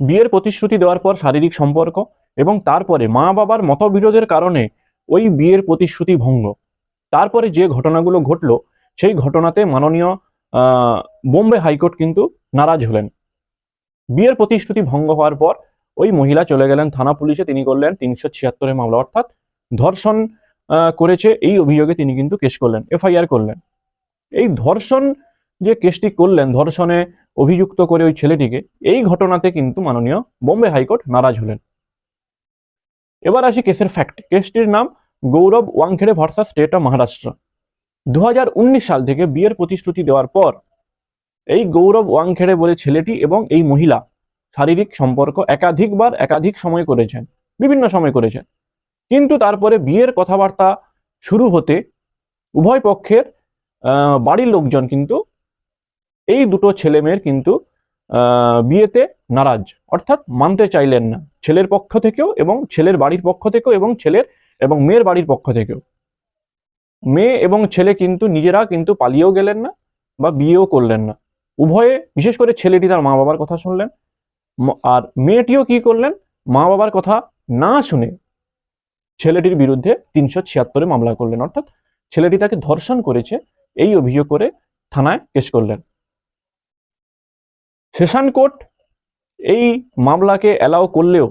বিয়ের প্রতিশ্রুতি দেওয়ার পর শারীরিক সম্পর্ক এবং তারপরে মা বাবার মতবিরোধের কারণে ওই বিয়ের প্রতিশ্রুতি ভঙ্গ। তারপরে যে ঘটনাগুলো ঘটলো, সেই ঘটনাতে মাননীয় বোম্বে হাইকোর্ট কিন্তু নারাজ হলেন। বিয়ের প্রতিশ্রুতি ভঙ্গ হওয়ার পর ওই মহিলা চলে গেলেন থানা পুলিশে, তিনি করলেন তিনশো ছিয়াত্তরের মামলা। অর্থাৎ ধর্ষণ করেছে এই অভিযোগে তিনি কিন্তু কেস করলেন, এফআইআর করলেন। এই ধর্ষণ যে কেসটি করলেন, ধর্ষণে অভিযুক্ত করে ওই ছেলেটিকে এই ঘটনাতে কিন্তু মাননীয় বোম্বে হাইকোর্ট নারাজ হলেন। এবার আসি কেসের ফ্যাক্ট কেসটির নাম Gaurav Wankhede versus state of Maharashtra. দু হাজার উনিশ সাল থেকে বিয়ের প্রতিশ্রুতি দেওয়ার পর এই গৌরব ওয়াংখেড়ে বলে ছেলেটি এবং এই মহিলা শারীরিক সম্পর্ক একাধিকবার একাধিক সময় করেছেন, বিভিন্ন সময় করেছেন। কিন্তু তারপরে বিয়ের কথাবার্তা শুরু হতে উভয় পক্ষের বাড়ির লোকজন কিন্তু এই দুটো ছেলে মেয়ের কিন্তু বিয়েতে নারাজ। অর্থাৎ মানতে চাইলেন না। ছেলের পক্ষ থেকেও এবং ছেলের বাড়ির পক্ষ থেকেও এবং ছেলের এবং মেয়ের বাড়ির পক্ষ থেকেও। মেয়ে এবং ছেলে কিন্তু নিজেরা কিন্তু পালিয়েও গেলেন না বা বিয়েও করলেন না। উভয়ে, বিশেষ করে ছেলেটি তার মা বাবার কথা শুনলেন। আর মেয়েটিও কি করলেন? মা বাবার কথা না শুনে ছেলেটির বিরুদ্ধে তিনশো ছিয়াত্তরে মামলা করলেন। অর্থাৎ ছেলেটি তাকে ধর্ষণ করেছে, এই অভিযোগ করে থানায় কেস করলেন। সেশন কোর্ট এই মামলাকে অ্যালাউ করলেও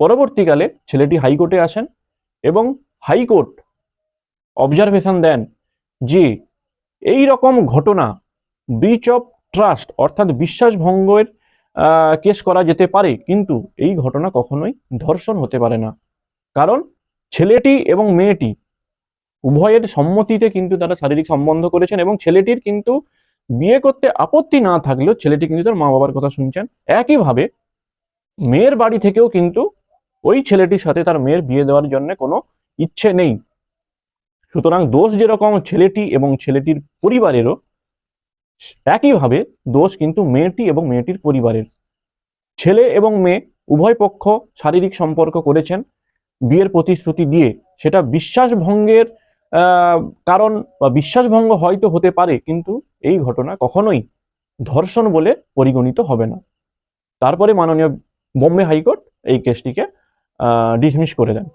পরবর্তীকালে ছেলেটি হাইকোর্টে আসেন এবং হাইকোর্ট অবজারভেশন দেন যে এই রকম ঘটনা ব্রিচ অফ ট্রাস্ট অর্থাৎ বিশ্বাসভঙ্গের কেস করা যেতে পারে, কিন্তু এই ঘটনা কখনোই ধর্ষণ হতে পারে না। কারণ ছেলেটি এবং মেয়েটি উভয়ের সম্মতিতে কিন্তু তারা শারীরিক সম্বন্ধ করেছেন এবং ছেলেটির কিন্তু বিয়ে করতে আপত্তি না থাকলেও ছেলেটি কিন্তু তার মা বাবার কথা শুনছেন। একইভাবে মেয়ের বাড়ি থেকেও কিন্তু ওই ছেলেটির সাথে তার মেয়ের বিয়ে দেওয়ার জন্য কোনো ইচ্ছে নেই। সুতরাং দোষ যেরকম ছেলেটি এবং ছেলেটির পরিবারেরও, একইভাবে দোষ কিন্তু মেয়েটি এবং মেয়েটির পরিবারের। ছেলে এবং মেয়ে উভয় পক্ষ শারীরিক সম্পর্ক করেছেন, বিয়ের প্রতিশ্রুতি দিয়ে। সেটা বিশ্বাসভঙ্গের কারণ বা বিশ্বাসভঙ্গ হয়তো হতে পারে, কিন্তু এই ঘটনা কখনোই ধর্ষণ বলে পরিগণিত হবে না। তারপরে মাননীয় বোম্বে হাইকোর্ট এই কেসটিকে ডিসমিস করে দেন।